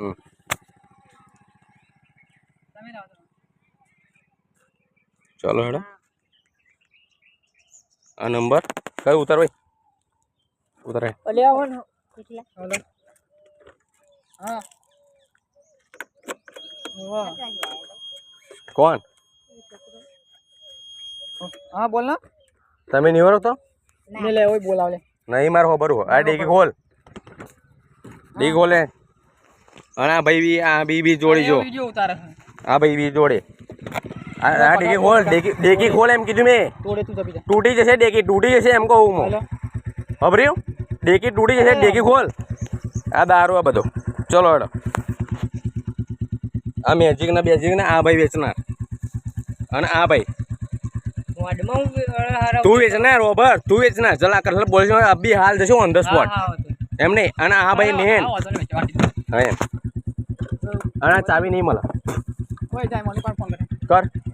હમ તમે લાવો તમે. ચાલો હેડો આ નંબર કયો ઉતાર ભાઈ ઉતારે ઓલે આવો ને હલો હા વાહ. કોણ હા બોલ ના તમે નિવરો તો ને લે ઓય બોલાવ લે નહીં મારો ખબર હો આ ડેકી ખોલ ડેકી ખોલે અને આ ભાઈ બી આ બી બી જોડી જો. આ ભાઈ બી જોડે. આ ડેકી ખોલ ડેકી ડેકી ખોલ એમ કીધું મેં. તૂટી જશે ડેકી તૂટી જશે એમ કહું હું. ખબર્યું ડેકી તૂટી જશે ડેકી ખોલ. આ દારૂ આ બધો. ચલો હેડો. આ મેજિક ના બેજિક ના આ ભાઈ વેચનાર. અને આ ભાઈ. તું વેચનાર રોબર તું વેચનાર. ચલા આ કસલ બોલ અબી હાલ જશો ઓન ધ સ્પોટ એમ નહીં. અને આ ભાઈ વાટી દો. હા એમ. અને ચાવી નહીં મળે. કોઈ જાય મને પણ ફોન કરે. કર.